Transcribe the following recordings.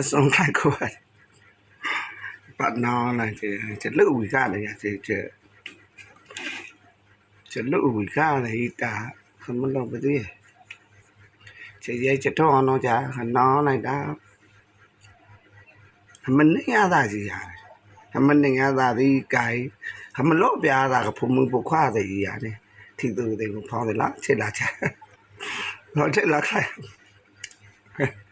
အဆုံးခိုက်ကိုပတ်နောင်းလိုက်တယ်ကျလူဝီကလည်းရကျကျကျလူဝီကလည်းတာခမလို့ပတိကျရဲ့ကျတော့အောင်တော့ကြာခနောင်းလိုက်တာမနေရတာကြီးရတယ်မနေရတာဒီကိုင်မလို့ပြားတာကဖုံမှုပုခွားတယ်ကြီးရတယ်ထိသူတွေကိုဖောင်းတယ်လားချစ်လာချာတော့ချစ်လာခိုင်အဲဝလို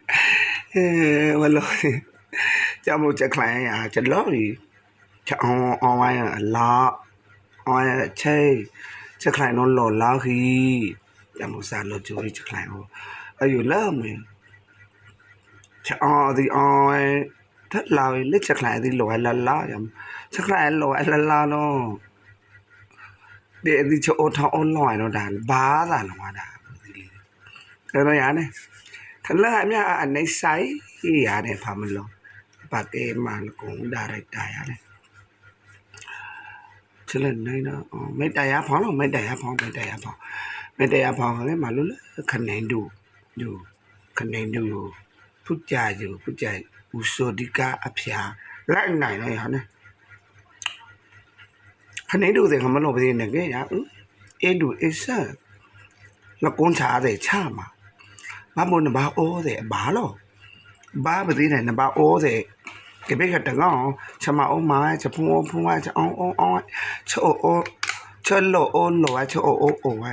့ကြောင်မို့ချက်ခလိုင်းရချက်လို့ဒီချက်အောင်အောင်ဝိုင်းအလားအောင်ချေချက်ခလိုင်းတော့လော်လာခီကြောင်မို့စားလို့ကြိုးချက်ခလိုင်း ဟောအယူလာမင်းချက်အောင်ဒီအောင်ထက်လာလက်ချက်ခလိုင်းဒီလော်လာလာရချက်ခလိုင်းလော်လာလာတော့ဒီဒီချိုထောင်းအောင်လော်ရတော့ဒါဘာသာလော်တာဒီလေအဲ့တော့ရတယ်ထလာအမြအနေဆိုင်ရတယ်ဖာမလို့ပါကေမန်ကုန်းဒါရိုက်တာရတယ်ချလနိုင်တော့မေတ္တရာဖောင်း လို့မေတ္တရာဖောင်းမေတ္တရာဖောင်းမေတ္တရာဖောင်းလည်းမလို့လေခနေတူယူခနေတူယူဖုကြယူဖုကြဥဆိုဒီကအဖျာလိုက်နိုင်တော့ရနဲ့ခနေတူတဲ့ခမလို့ပြနေကြရအဲ့ဒူအ စ်ဆာလကွန်ချာတဲ့ချာမှာဘာမို့နဘာအိုးတဲ့ဘာလို့ဘာပတိနဲ့နဘာအိုးတဲ့ကဘေကတကောင်ချမအောင်မချဖုံဖုံချအောင်အောင်အောင်ချောအိုချလောအိုလောချောအိုအိုအိုဝဲ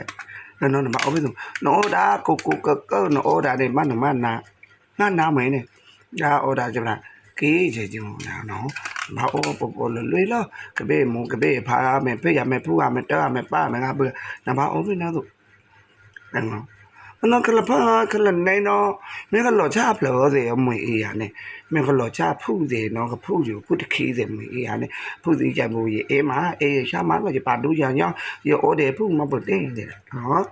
နော်နဘာအိုးပြီးနော်ဒါကိုကိုကကနော်ဒါနဲ့မနမနာနာနာမင်းနဲ့ဒါအော်ဒါကြလားကေးချေကျုံနော်ဘာအိုးပေါ်ပေါ်လွေလောကဘေမုံကဘေဖာမယ်ဖေးရမယ်ဖူးရမယ်တောရမယ်ပါမယ်ငါဘနဘာအိုးပြီးနော်အဲ့နော် nó cái là phá cái là này nó mấy cái lọ cha phở gì ông mày ý à này mấy cái lọ cha phu gì nó cái phu gì phu thì khí gì mày ý à này phu gì chả bù gì em á em sao má mà chỉ bà đủ giờ nhá giờ ở đây phu mà bật đen gì đó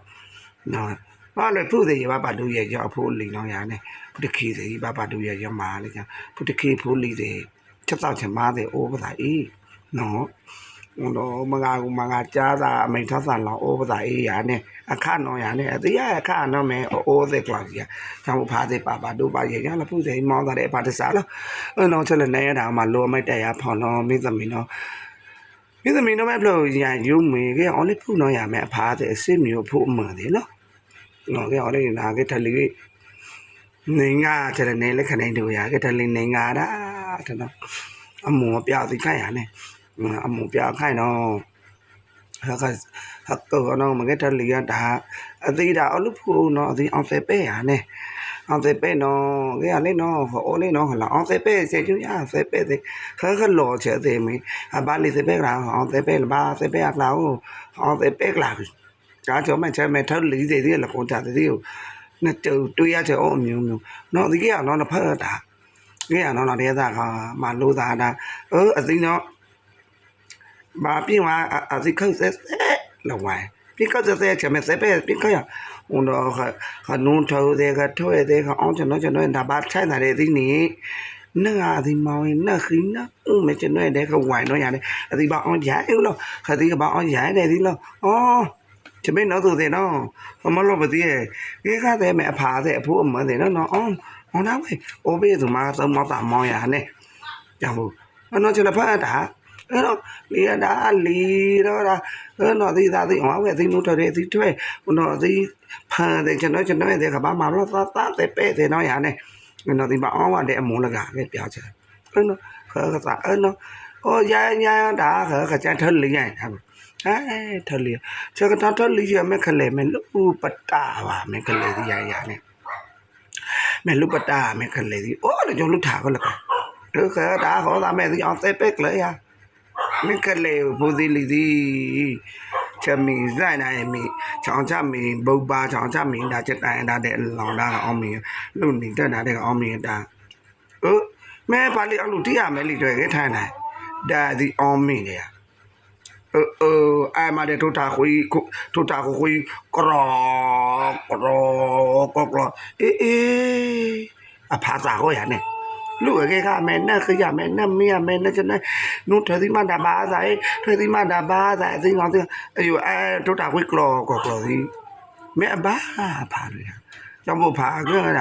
nó ba lại phu gì ba bà đủ giờ cho phu lì nó nhà này phu thì khí gì ba bà đủ giờ cho má này chứ phu thì khí phu lì gì chắc tao chỉ má thì ô cái gì nó တော့မငါကမငါကြားတာအမိန်ထဆန်လောအိုးပစာအေးရနဲ့အခနော်ရနဲ့အသေးရအခနော်မဲအိုးသက်ကလောက်ကြီးကျောင်းဖားသေးပါပါတို့ပါရေရလဖုစေမောင်းတာတဲ့ပါတစားလို့အဲ့တော့ချက်လည်းနေရတာမှလိုမိုက်တက်ရဖောင်းတော့မင်းသမီးတော့မင်းသမီးတော့မဲ့ဘလို့ရယူမေကအော်လေးဖုနော်ရမယ်အဖားတဲ့အစ်စ်မျိုးဖုအမှန်တယ်လို့နော်ကအော်လေးနာကထလီနေငါချက်လည်းနေလက်ခနိုင်တို့ရကထလီနေငါတာတဲ့နော်အမောပြောက်သိခိုင်ရနဲ့ အမှုပြခိုင်တော့ဟကဟကတော့နော်မကတလီရတာအသေးတာအလုပ်ဖို့နော်အသေးအောင်စေပဲရနဲ့အောင်စေပဲနော်ကဲလေနော်ဟိုလေနော်ဟလာအောင်စေပဲစေကျူရစေပဲစေခခလောချေသေးမီအဘာလီစေပဲကအောင်စေပဲဘာစေပဲကလာအောင်စေပဲကလာဒါကြောင့်မချဲမဲ့ထလီစေသေးလကောကြသေးကိုနဲ့တူတွေ့ရချေအောင်အမျိုးမျိုးနော်ဒီကကတော့ဖ mapiwa azikang ses la wai pika se se chame se pe pika ya uno ha ha nun thau de ga thoe de ga ong chano chano da ba chai da de di ni na ga di ma wi na khi na u me chano de ga wai no ya de di ba ong ya eu lo ha di ba ong ya de di lo o ချမေနော်သူတဲ့နော်မလို့မသိရဲ့ခေခတဲ့မဲ့အဖာတဲ့အဖိုးအမန်းတဲ့နော်နော်အော်အော်နာဝေအိုဘေးသူမသုံးမပါမောင်းရနဲ့ကြောင့်ဘူးအနော်ကျွန်တော်ဖတ်တာ အဲ့တော့လေဒါလီတော့ဒါအဲ့တော့ဒီသားဒီဟောပဲဒီနုတော်တဲ့ဒီထွဲဟိုတော့ဒီဖန်တဲ့ကျွန်တော်ကျွန်တော်တဲ့ကဘာမှတော့သာသာတဲ့ပဲတဲ့တော့ရနဲ့အဲ့တော့ဒီမအောင်ဝတဲ့အမုန်းလကပဲပြောချင်အဲ့တော့ခါကစားအဲ့တော့ဟောရရဒါခါကကြထလီရဟဲ့အဲထလီချက်ကတော့ထလီရမယ်ခလေမယ်လူပတာပါမယ်ခလေဒီရရနဲ့မယ်လူပတာမယ်ခလေဒီအိုးလည်းကျွန်တော်လူထားခလကဒုက္ခဒါဟောတာမဲ့ဒီအောင်သ က်ပက်လေရ မကလေးဘူဒီလီဒီချမီဇိုင်နိုင်မီချောင်းချမီဘုတ်ပါချောင်းချမီဒါချက်တိုင်ဒါတဲ့လောင်တာအောင်မီလူနေတက်တာတဲ့အောင်မီဒါဟုတ်မဲပါလီအလူတိရမဲလီတွေခဲထိုင်နိုင်ဒါဒီအောင်မီလေเออเออไอ้มาเดทุตาคุยทุตาคุยกรอกรอกกรอเอเออะภาษาก็อย่างเนี่ย လူအကေကမဲနဲ့ခရမဲနဲ့မရမဲနဲ့ကျနေနုထသီမတာဘာဆိုင်ထသီမတာဘာဆိုင်အသိကောင်းသိအယူအဲဒုတာခွေကလောကောကလောစီမဲအဘာဖာရကြောင့်ဘဖာကရ